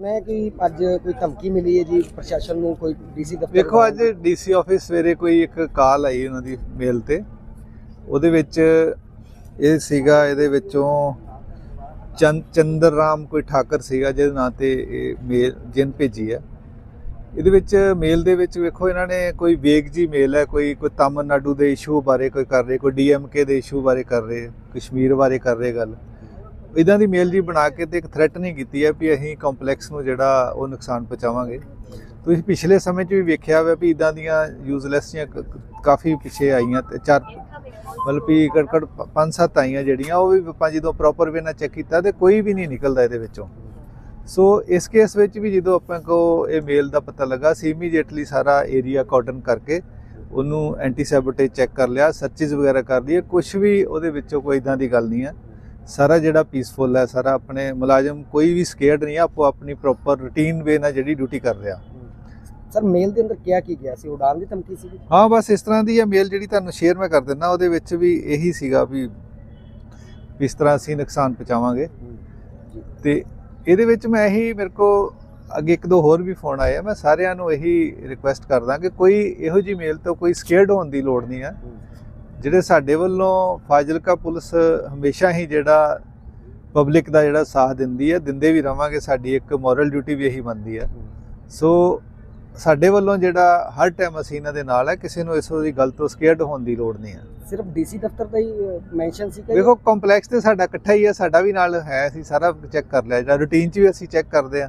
ਸੁਣਿਆ ਕਿ ਅੱਜ ਕੋਈ ਧਮਕੀ ਮਿਲੀ ਹੈ ਜੀ ਪ੍ਰਸ਼ਾਸਨ ਨੂੰ ਕੋਈ ਡੀਸੀ ਦਫ਼ਤਰ ਵੇਖੋ ਅੱਜ ਡੀਸੀ ਆਫਿਸ ਸਵੇਰੇ ਕੋਈ ਇੱਕ ਕਾਲ ਆਈ ਉਹਨਾਂ ਦੀ ਮੇਲ ਤੇ। ਉਹਦੇ ਵਿੱਚ ਇਹ ਸੀਗਾ ਇਹਦੇ ਵਿੱਚੋਂ ਚੰਦ ਚੰਦਰ ਰਾਮ ਕੋਈ ਠਾਕਰ ਸੀਗਾ ਜਿਹਦੇ ਨਾਂ ਤੇ ਇਹ ਮੇਲ ਜਿਨ ਭੇਜੀ ਹੈ। ਇਹਦੇ ਵਿੱਚ ਮੇਲ ਦੇ ਵਿੱਚ ਵੇਖੋ ਇਹਨਾਂ ਨੇ ਕੋਈ ਵੇਗ ਜੀ ਮੇਲ ਹੈ ਕੋਈ ਕੋਈ ਤਾਮਿਲਨਾਡੂ ਦੇ ਇਸ਼ੂ ਬਾਰੇ ਕੋਈ ਕਰ ਰਹੇ ਕੋਈ ਡੀਐਮਕੇ ਦੇ ਇਸ਼ੂ ਬਾਰੇ ਕਰ ਰਹੇ ਕਸ਼ਮੀਰ ਬਾਰੇ ਕਰ ਰਹੇ ਗੱਲ। ਇਦਾਂ ਦੀ ਮੇਲ ਜੀ ਬਣਾ ਕੇ ਤੇ ਇੱਕ ਥ੍ਰੈਟ ਨਹੀਂ ਕੀਤੀ ਹੈ ਵੀ ਅਸੀਂ ਕੰਪਲੈਕਸ ਨੂੰ ਜਿਹੜਾ ਉਹ ਨੁਕਸਾਨ ਪਹੁੰਚਾਵਾਂਗੇ। ਤੁਸੀਂ ਪਿਛਲੇ ਸਮੇਂ 'ਚ ਵੀ ਵੇਖਿਆ ਹੋਇਆ ਵੀ ਇਦਾਂ ਦੀਆਂ ਯੂਜ਼ਲੈਸ ਜਾਂ ਕ- ਕਾਫੀ ਪਿੱਛੇ ਆਈਆਂ ਤੇ ਚਾਰ ਮਤਲਬ ਵੀ ਘੱਟ ਪੰਜ ਸੱਤ ਆਈਆਂ ਜਿਹੜੀਆਂ, ਉਹ ਵੀ ਆਪਾਂ ਜਦੋਂ ਪ੍ਰੋਪਰ ਵੇ ਨਾਲ ਚੈੱਕ ਕੀਤਾ ਤੇ ਕੋਈ ਵੀ ਨਹੀਂ ਨਿਕਲਦਾ ਇਹਦੇ ਵਿੱਚੋਂ। ਸੋ ਇਸ ਕੇਸ ਵਿੱਚ ਵੀ ਜਦੋਂ ਆਪਾਂ ਕੋ ਇਹ ਮੇਲ ਦਾ ਪਤਾ ਲੱਗਾ ਸੀ ਇਮੀਡੀਏਟਲੀ ਸਾਰਾ ਏਰੀਆ ਕਾਰਡਨ ਕਰਕੇ ਉਹਨੂੰ ਐਂਟੀ ਸੈਬੋਟੇਜ ਚੈੱਕ ਕਰ ਲਿਆ ਸਰਚਿਸ ਵਗੈਰਾ ਕਰ ਲਈਏ ਕੁਝ ਵੀ ਉਹਦੇ ਵਿੱਚੋਂ ਕੋਈ ਇਦਾਂ ਦੀ ਗੱਲ ਨਹੀਂ ਹੈ। ਸਾਰਾ ਜਿਹੜਾ ਪੀਸਫੁਲ ਹੈ ਸਾਰਾ ਆਪਣੇ ਮੁਲਾਜ਼ਮ ਕੋਈ ਵੀ ਸਕੇਅਰਡ ਨਹੀਂ ਆਪੋ ਆਪਣੀ ਪ੍ਰੋਪਰ ਰੂਟੀਨ ਵੇ ਨਾਲ ਜਿਹੜੀ ਡਿਊਟੀ ਕਰ ਰਿਹਾ। ਸਰ ਮੇਲ ਦੇ ਅੰਦਰ ਕਿਹਾ ਕੀ ਗਿਆ ਸੀ? ਉਡਾਨ ਦੀ ਧਮਕੀ ਸੀ? ਹਾਂ ਬਸ ਇਸ ਤਰ੍ਹਾਂ ਦੀ ਹੈ ਮੇਲ ਜਿਹੜੀ ਤੁਹਾਨੂੰ ਸ਼ੇਅਰ ਮੈਂ ਕਰ ਦਿੰਦਾ ਉਹਦੇ ਵਿੱਚ ਵੀ ਇਹੀ ਸੀਗਾ ਵੀ ਇਸ ਤਰ੍ਹਾਂ ਅਸੀਂ ਨੁਕਸਾਨ ਪਹੁੰਚਾਵਾਂਗੇ। ਤੇ ਇਹਦੇ ਵਿੱਚ ਮੈਂ ਇਹੀ ਮੇਰੇ ਕੋ ਅੱਗੇ ਇੱਕ ਦੋ ਹੋਰ ਵੀ ਫੋਨ ਆਏ ਆ ਮੈਂ ਸਾਰਿਆਂ ਨੂੰ ਇਹੀ ਰਿਕੁਐਸਟ ਕਰਦਾ ਕਿ ਕੋਈ ਇਹੋ ਜੀ ਮੇਲ ਤੋਂ ਕੋਈ ਸਕੇਅਰਡ ਹੋਣ ਦੀ ਲੋੜ ਨਹੀਂ ਹੈ। ਜਿਹੜੇ ਸਾਡੇ ਵੱਲੋਂ ਫਾਜ਼ਿਲਕਾ ਪੁਲਿਸ ਹਮੇਸ਼ਾ ਹੀ ਜਿਹੜਾ ਪਬਲਿਕ ਦਾ ਜਿਹੜਾ ਸਾਥ ਦਿੰਦੀ ਹੈ ਦਿੰਦੇ ਵੀ ਰਵਾਂਗੇ ਸਾਡੀ ਇੱਕ ਮੋਰਲ ਡਿਊਟੀ ਵੀ ਇਹੀ ਬਣਦੀ ਹੈ। ਸੋ ਸਾਡੇ ਵੱਲੋਂ ਜਿਹੜਾ ਹਰ ਟਾਈਮ ਅਸੀਂ ਇਹਨਾਂ ਦੇ ਨਾਲ ਹੈ ਕਿਸੇ ਨੂੰ ਇਸ ਦੀ ਗੱਲ ਤੋਂ ਸਕੇਅਰਡ ਹੋਣ ਦੀ ਲੋੜ ਨਹੀਂ ਹੈ। ਸਿਰਫ ਡੀਸੀ ਦਫ਼ਤਰ ਦਾ ਹੀ ਮੈਂਸ਼ਨ ਸੀ ਕਿ ਵੇਖੋ ਕੰਪਲੈਕਸ ਤੇ ਸਾਡਾ ਇਕੱਠਾ ਹੀ ਹੈ ਸਾਡਾ ਵੀ ਨਾਲ ਹੈ ਅਸੀਂ ਸਾਰਾ ਚੈੱਕ ਕਰ ਲਿਆ ਜਿਹੜਾ ਰੂਟੀਨ 'ਚ ਵੀ ਅਸੀਂ ਚੈੱਕ ਕਰਦੇ ਆ